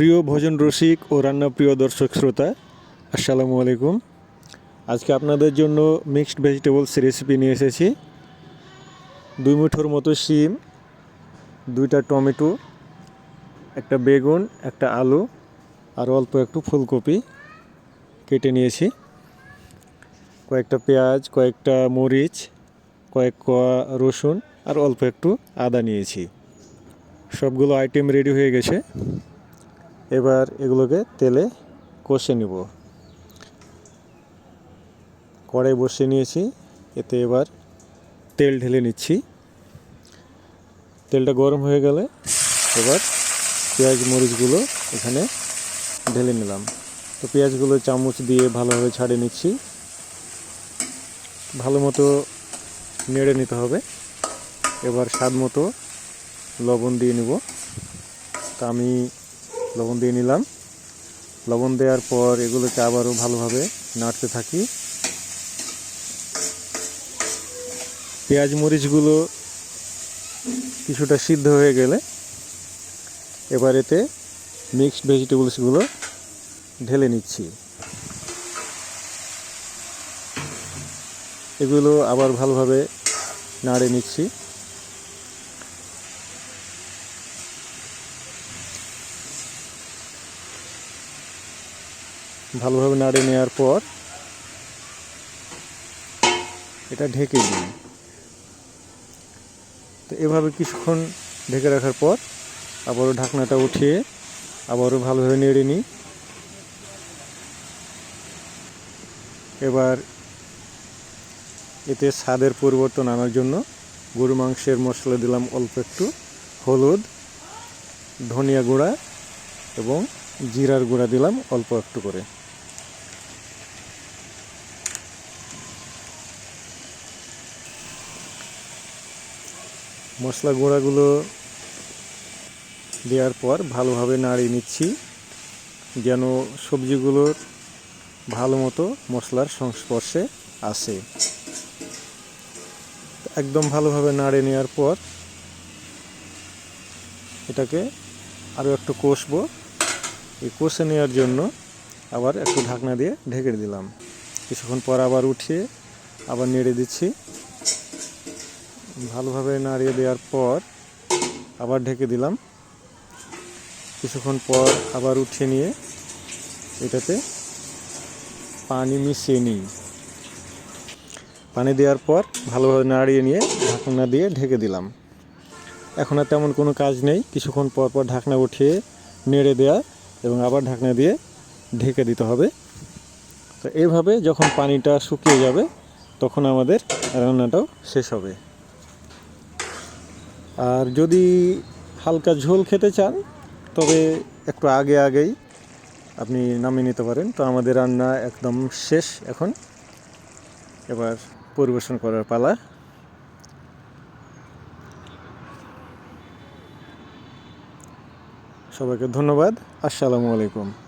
প্রিয় ভোজন রসিক ও রান্না প্রিয় দর্শক শ্রোতা, আসসালামু আলাইকুম। আজকে আপনাদের জন্য মিক্সড ভেজিটেবলস রেসিপি নিয়ে এসেছি। দুই মুঠোর মতো শিম, দুইটা টমেটো, একটা বেগুন, একটা আলু, আর অল্প একটু ফুলকপি কেটে নিয়েছি। কয়েকটা পেঁয়াজ, কয়েকটা মরিচ, কয়েক কোয়া রসুন, আর অল্প একটু আদা নিয়েছি। সবগুলো আইটেম রেডি হয়ে গেছে। এবার এগুলোকে তেলে কষে নিব। কড়াই বসিয়ে নিয়েছি, এতে এবার তেল ঢেলে নিচ্ছি। তেলটা গরম হয়ে গেলে এবার পেঁয়াজ মরিচগুলো এখানে ঢেলে নিলাম। তো পেঁয়াজগুলো চামচ দিয়ে ভালোভাবে ছাড়িয়ে নিচ্ছি। ভালো মতো নেড়ে নিতে হবে। এবার স্বাদ মতো লবণ দিয়ে নিব। তা আমি লবণ দিয়ে নিলাম। লবণ দেওয়ার পর এগুলোকে আবারও ভালোভাবে নাড়তে থাকি। পেঁয়াজ মরিচগুলো কিছুটা সিদ্ধ হয়ে গেলে এবার এতে মিক্সড ভেজিটেবলসগুলো ঢেলে নিচ্ছি। এগুলো আবার ভালোভাবে নাড়ে নিচ্ছি। ভালোভাবে নাড়ে নেওয়ার পর এটা ঢেকে দিই। তো এভাবে কিছুক্ষণ ঢেকে রাখার পর আবারও ঢাকনাটা উঠিয়ে আবারও ভালোভাবে নেড়ে নিই। এবার এতে স্বাদের পরিবর্তন আনার জন্য গরু মাংসের মশলা দিলাম অল্প একটু, হলুদ, ধনিয়া গুঁড়া এবং জিরার গুঁড়া দিলাম অল্প একটু করে। মশলা গুঁড়াগুলো দেওয়ার পর ভালোভাবে নাড়িয়ে নিচ্ছি, যেন সবজিগুলোর ভালো মতো মশলার সংস্পর্শে আসে। একদম ভালোভাবে নাড়ে নেওয়ার পর এটাকে আরও একটু কষবো। এই কষে নেওয়ার জন্য আবার একটু ঢাকনা দিয়ে ঢেকে দিলাম। কিছুক্ষণ পর আবার উঠিয়ে আবার নেড়ে দিচ্ছি। ভালোভাবে নাড়িয়ে দেওয়ার পর আবার ঢেকে দিলাম। কিছুক্ষণ পর আবার উঠিয়ে নিয়ে এটাতে পানি মিশিয়ে নিই। পানি দেওয়ার পর ভালোভাবে নাড়িয়ে নিয়ে ঢাকনা দিয়ে ঢেকে দিলাম। এখন আর তেমন কোনো কাজ নেই। কিছুক্ষণ পর পর ঢাকনা উঠিয়ে নেড়ে দেওয়া এবং আবার ঢাকনা দিয়ে ঢেকে দিতে হবে। তো এইভাবে যখন পানিটা শুকিয়ে যাবে, তখন আমাদের রান্নাটাও শেষ হবে। আর যদি হালকা ঝোল খেতে চান, তবে একটু আগে আগেই আপনি নামিয়ে নিতে পারেন। তো আমাদের রান্না একদম শেষ এখন। এবার পরিবেশন করার পালা। সবাইকে ধন্যবাদ। আসসালামু আলাইকুম।